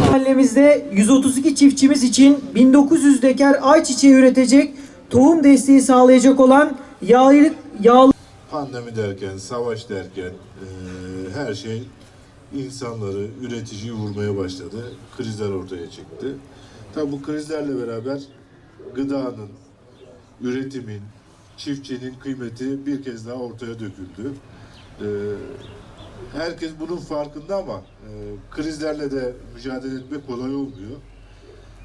Mahallemizde 132 çiftçimiz için 1900 dekar ayçiçeği üretecek tohum desteği sağlayacak olan yağlı, yağlı Pandemi derken, savaş derken eee, her şey insanları, üreticiyi vurmaya başladı. Krizler ortaya çıktı. Tabi bu krizlerle beraber gıdanın, üretimin, çiftçinin kıymeti bir kez daha ortaya döküldü. Eee, herkes bunun farkında ama eee, krizlerle de mücadele etmek kolay olmuyor.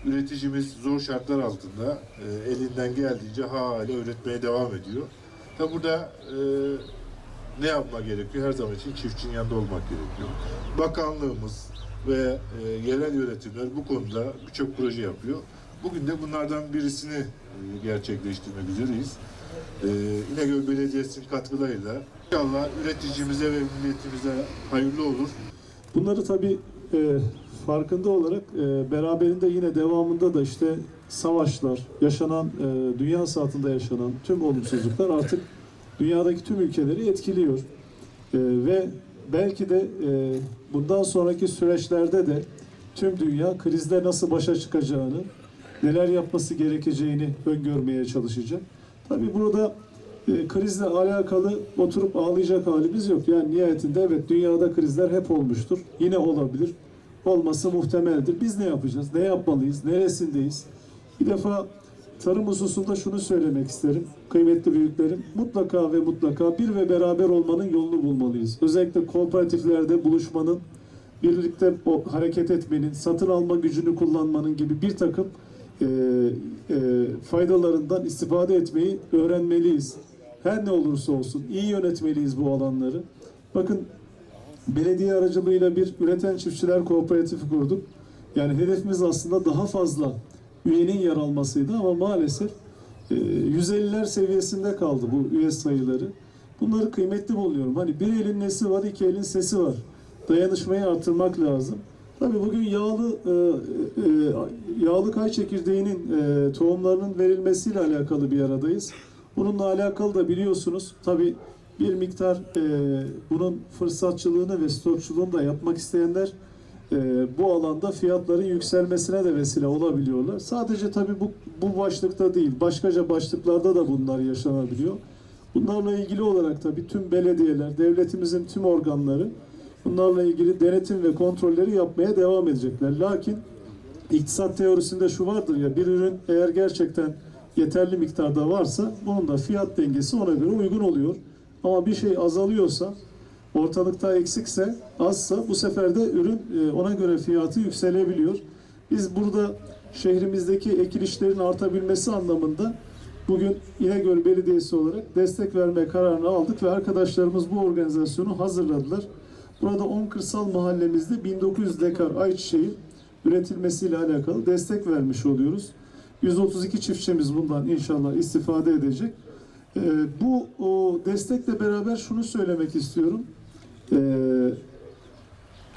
Üreticimiz zor şartlar altında eee, elinden geldiğince hala üretmeye devam ediyor. Tabi burada eee, ne yapma gerekiyor? Her zaman için çiftçinin yanında olmak gerekiyor. Bakanlığımız ve e, yerel yönetimler bu konuda birçok proje yapıyor. Bugün de bunlardan birisini e, gerçekleştirmek üzereyiz. E, İnegöl Belediyesi'nin katkılarıyla inşallah üreticimize ve milletimize hayırlı olur. Bunları tabii e, farkında olarak e, beraberinde yine devamında da işte savaşlar, yaşanan e, dünya saatinde yaşanan tüm olumsuzluklar artık dünyadaki tüm ülkeleri etkiliyor. E, ve belki de e, bundan sonraki süreçlerde de tüm dünya krizle nasıl başa çıkacağını, neler yapması gerekeceğini öngörmeye çalışacak. Tabii burada e, krizle alakalı oturup ağlayacak halimiz yok. Yani nihayetinde evet dünyada krizler hep olmuştur. Yine olabilir. Olması muhtemeldir. Biz ne yapacağız? Ne yapmalıyız? Neresindeyiz? Bir defa tarım hususunda şunu söylemek isterim. Kıymetli büyüklerim mutlaka ve mutlaka bir ve beraber olmanın yolunu bulmalıyız. Özellikle kooperatiflerde buluşmanın, birlikte o hareket etmenin, satın alma gücünü kullanmanın gibi bir takım e, e, faydalarından istifade etmeyi öğrenmeliyiz. Her ne olursa olsun iyi yönetmeliyiz bu alanları. Bakın belediye aracılığıyla bir üreten çiftçiler kooperatifi kurduk. Yani hedefimiz aslında daha fazla üyenin yer almasıydı ama maalesef e, 150'ler seviyesinde kaldı bu üye sayıları. Bunları kıymetli buluyorum. Hani bir elin nesi var, iki elin sesi var. Dayanışmayı artırmak lazım. Tabii bugün yağlı e, e, yağlı kay çekirdeğinin e, tohumlarının verilmesiyle alakalı bir aradayız. Bununla alakalı da biliyorsunuz tabii bir miktar e, bunun fırsatçılığını ve stokçuluğunu da yapmak isteyenler e, bu alanda fiyatların yükselmesine de vesile olabiliyorlar. Sadece tabii bu, bu başlıkta değil, başkaca başlıklarda da bunlar yaşanabiliyor. Bunlarla ilgili olarak tabii tüm belediyeler, devletimizin tüm organları bunlarla ilgili denetim ve kontrolleri yapmaya devam edecekler. Lakin iktisat teorisinde şu vardır ya bir ürün eğer gerçekten yeterli miktarda varsa bunun da fiyat dengesi ona göre uygun oluyor. Ama bir şey azalıyorsa ortalıkta eksikse azsa bu sefer de ürün e, ona göre fiyatı yükselebiliyor. Biz burada şehrimizdeki ekilişlerin artabilmesi anlamında bugün İnegöl Belediyesi olarak destek verme kararını aldık ve arkadaşlarımız bu organizasyonu hazırladılar. Burada 10 kırsal mahallemizde 1900 dekar ayçiçeği üretilmesiyle alakalı destek vermiş oluyoruz. 132 çiftçimiz bundan inşallah istifade edecek. Ee, bu o destekle beraber şunu söylemek istiyorum. Ee,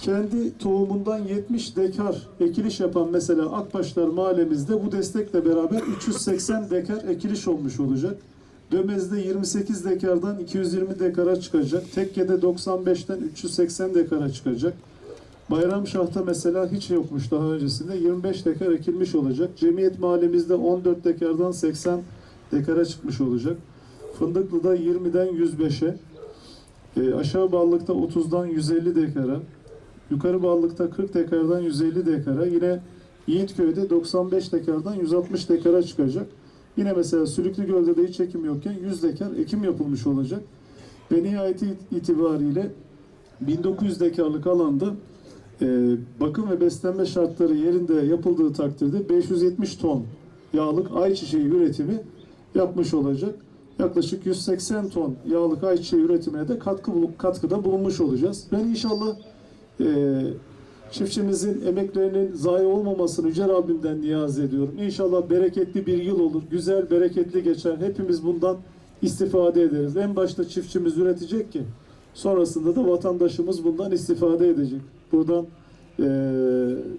kendi tohumundan 70 dekar ekiliş yapan mesela Akbaşlar mahallemizde bu destekle beraber 380 dekar ekiliş olmuş olacak. Dömez'de 28 dekardan 220 dekara çıkacak. Tekke'de 95'ten 380 dekara çıkacak. Bayramşah'ta mesela hiç yokmuş daha öncesinde 25 dekar ekilmiş olacak. Cemiyet mahallemizde 14 dekardan 80 dekara çıkmış olacak. Fındıklı'da 20'den 105'e, e, aşağı Ballık'ta 30'dan 150 dekara, yukarı Ballık'ta 40 dekardan 150 dekara, yine Yiğitköy'de 95 dekardan 160 dekara çıkacak. Yine mesela Sülüklü Göl'de de hiç ekim yokken 100 dekar ekim yapılmış olacak. Ve nihayeti itibariyle 1900 dekarlık alanda bakım ve beslenme şartları yerinde yapıldığı takdirde 570 ton yağlık ayçiçeği üretimi yapmış olacak. Yaklaşık 180 ton yağlık ayçiçeği üretimine de katkı katkıda bulunmuş olacağız. Ben inşallah e, çiftçimizin emeklerinin zayi olmamasını Yüce Rabbimden niyaz ediyorum. İnşallah bereketli bir yıl olur. Güzel, bereketli geçer. Hepimiz bundan istifade ederiz. En başta çiftçimiz üretecek ki sonrasında da vatandaşımız bundan istifade edecek. Buradan e,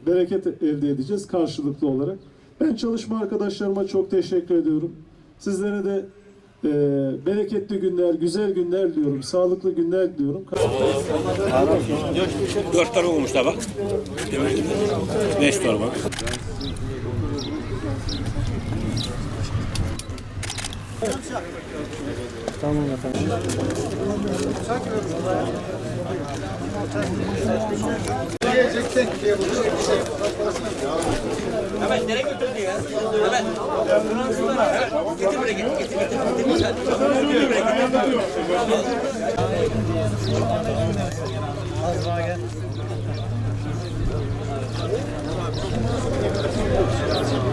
bereket elde edeceğiz karşılıklı olarak. Ben çalışma arkadaşlarıma çok teşekkür ediyorum. Sizlere de e, bereketli günler, güzel günler diyorum, sağlıklı günler diyorum. Dört tane olmuş da bak. Beş torba. Tamam efendim. Hemen nereye götürdü ya? Hemen. Getir buraya getir getir getir. Getir buraya getir. Az daha gel.